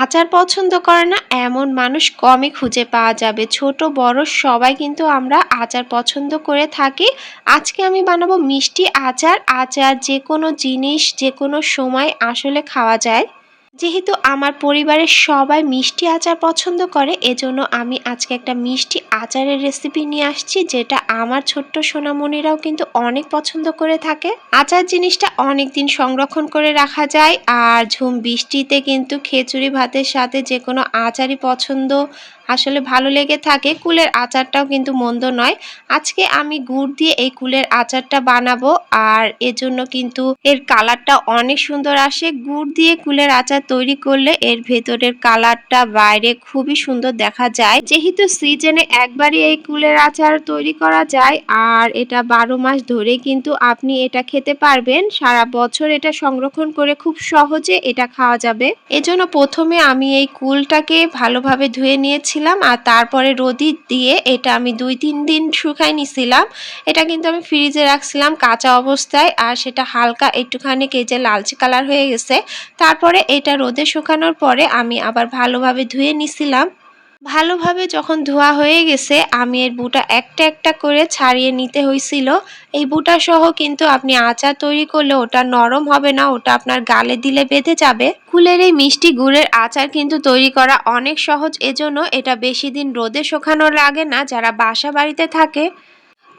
আচার পছন্দ করে না, এমন মানুষ কমই খুঁজে পাওয়া যাবে। ছোট, বড় সবাই কিন্তু আমরা আচার পছন্দ করে থাকি। আজকে আমি বানাবো মিষ্টি আচার। আচার যে কোনো জিনিস যে কোনো সময় আসলে খাওয়া যায়। যেহেতু আমার পরিবারের সবাই মিষ্টি আচার পছন্দ করে, এজন্য আমি আজকে একটা মিষ্টি আচারের রেসিপি নিয়ে আসছি, যেটা আমার ছোট্ট সোনামণিরাও কিন্তু অনেক পছন্দ করে থাকে। আচার জিনিসটা অনেক দিন সংরক্ষণ করে রাখা যায়, আর ঝুম বৃষ্টিতে কিন্তু খিচুড়ি ভাতের সাথে যে কোনো আচারই পছন্দ আসলে ভালো লেগে থাকে। কুলের আচারটাও কিন্তু মন্দ নয়। আজকে আমি গুড় দিয়ে এই কুলের আচারটা বানাবো আর এজন্য কিন্তু এর কালারটা অনেক সুন্দর আসে। গুড় দিয়ে কুলের আচার তৈরি করলে এর ভেতরের কালারটা বাইরে খুবই সুন্দর দেখা যায়। যেহেতু সিজনে একবারই এই কুলের আচার তৈরি করা যায় আর এটা বারো মাস ধরে কিন্তু আপনি এটা খেতে পারবেন। সারা বছর এটা সংরক্ষণ করে খুব সহজে এটা খাওয়া যাবে। এজন্য প্রথমে আমি এই কুলটাকে ভালোভাবে ধুয়ে নিয়েছি। রেখেছিলাম আর তারপরে রোদি দিয়ে এটা আমি দুই, তিন দিন শুকাই নিছিলাম। এটা কিন্তু আমি ফ্রিজে রাখছিলাম কাঁচা অবস্থায় আর সেটা হালকা একটুখানি কেজে লালচে কালার হয়ে গেছে। তারপরে এটা রোদে শুকানোর পরে আমি আবার ভালোভাবে ধুয়ে নিছিলাম। ভালোভাবে যখন ধোয়া হয়ে গেছে, আমি এর বুটা একটা একটা করে ছাড়িয়ে নিতে হয়েছিল এই বুটা সহ কিন্তু আপনি আচার তৈরি করলে ওটা নরম হবে না, ওটা আপনার গালে দিলে বেঁধে যাবে। ফুলের এই মিষ্টি গুড়ের আচার কিন্তু তৈরি করা অনেক সহজ, এজন্য এটা বেশি দিন রোদে শোকানো লাগে না, যারা বাসা বাড়িতে থাকে।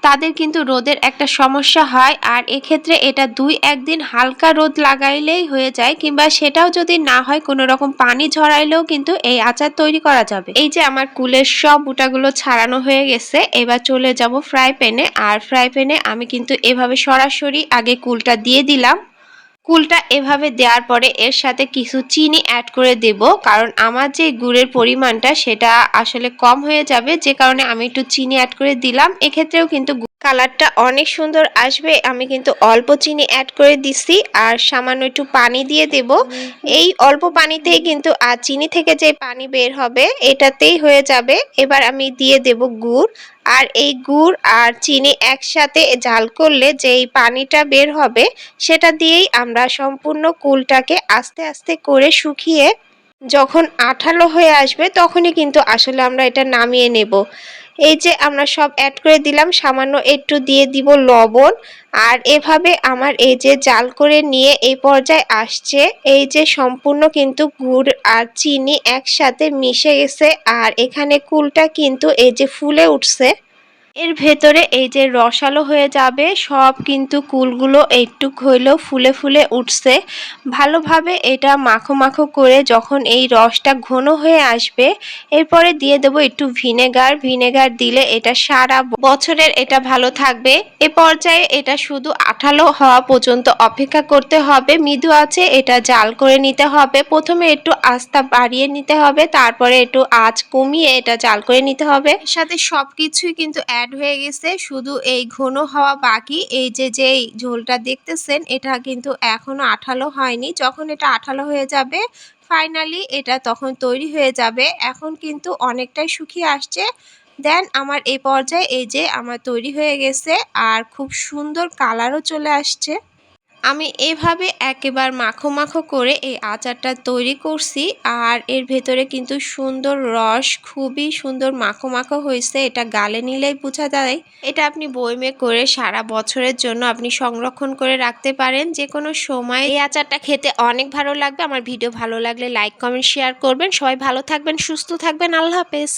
তাদের কিন্তু রোদের একটা সমস্যা হয়, আর এক্ষেত্রে এটা দুই একদিন হালকা রোদ লাগাইলেই হয়ে যায়, কিংবা সেটাও যদি না হয়, কোনো রকম পানি ঝরাইলেও কিন্তু এই আচার তৈরি করা যাবে। এই যে আমার কুলের সব বুটাগুলো ছাড়ানো হয়ে গেছে, এবার চলে যাব ফ্রাই প্যানে, আর ফ্রাই প্যানে আমি কিন্তু এভাবে সরাসরি আগে কুলটা দিয়ে দিলাম। কুলটা এভাবে দেওয়ার পরে এর সাথে কিছু চিনি অ্যাড করে দেব। কারণ আমার যে গুড়ের পরিমাণটা সেটা আসলে কম হয়ে যাবে। যে কারণে আমি একটু চিনি অ্যাড করে দিলাম। এক্ষেত্রেও কিন্তু কালারটা অনেক সুন্দর আসবে। আমি কিন্তু অল্প চিনি অ্যাড করে দিছি আর সামান্য একটু পানি দিয়ে দেব। এই অল্প পানিতেই কিন্তু, আর চিনি থেকে যে পানি বের হবে, এটাতেই হয়ে যাবে। এবার আমি দিয়ে দেব গুড়। আর এই গুড় আর চিনি একসাথে জাল করলে যেই পানিটা বের হবে, সেটা দিয়েই আমরা সম্পূর্ণ কুলটাকে আস্তে আস্তে করে শুকিয়ে যখন আঠালো হয়ে আসবে, তখনই কিন্তু আসলে আমরা এটা নামিয়ে নেব। এই যে আমরা সব অ্যাড করে দিলাম, সামান্য একটু দিয়ে দিব লবণ। আর এভাবে আমার এই যে জাল করে নিয়ে এই পর্যায়ে আসছে। এই যে সম্পূর্ণ কিন্তু গুড় আর চিনি একসাথে মিশে গেছে। আর এখানে কুলটা কিন্তু এই যে ফুলে উঠছে। এর ভেতরে এই যে রসালো হয়ে যাবে, সব কিন্তু কুলগুলো একটু হইলেও ফুলে ফুলে উঠছে। ভালোভাবে এটা মাখো মাখো করে যখন এই রসটা ঘন হয়ে আসবে, এরপরে দিয়ে দেবো একটু ভিনেগার। ভিনেগার দিলে এটা সারা বছরের এটা ভালো থাকবে। এ পর্যায়ে এটা শুধু আঠালো হওয়া পর্যন্ত অপেক্ষা করতে হবে। মৃদু আছে, এটা জাল করে নিতে হবে। প্রথমে একটু আস্তা বাড়িয়ে নিতে হবে, তারপরে একটু আঁচ কমিয়ে এটা জাল করে নিতে হবে। সাথে সব কিছুই কিন্তু অ্যাড হয়ে গেছে, শুধু এই ঘন হওয়া বাকি, এই যে যেই ঝোলটা দেখতেছেন, এটা কিন্তু এখনও আঠালো হয়নি। যখন এটা আঠালো হয়ে যাবে ফাইনালি এটা তখন তৈরি হয়ে যাবে। এখন কিন্তু অনেকটাই শুকিয়ে আসছে। দেন আমার এই পর্যায়ে এই যে আমার তৈরি হয়ে গেছে, আর খুব সুন্দর কালারও চলে আসছে। আমি এভাবে একেবার মাখো মাখো করে এই আচারটা তৈরি করছি আর এর ভেতরে কিন্তু সুন্দর রস, খুবই সুন্দর মাখো মাখো হয়েছে। এটা গালে নিলেই বোঝা যায়। এটা আপনি বইমে করে সারা বছরের জন্য আপনি সংরক্ষণ করে রাখতে পারেন। যে কোনো সময় এই আচারটা খেতে অনেক ভালো লাগবে। আমার ভিডিও ভালো লাগলে লাইক, কমেন্ট, শেয়ার করবেন। সবাই ভালো থাকবেন, সুস্থ থাকবেন। আল্লাহ হাফেজ।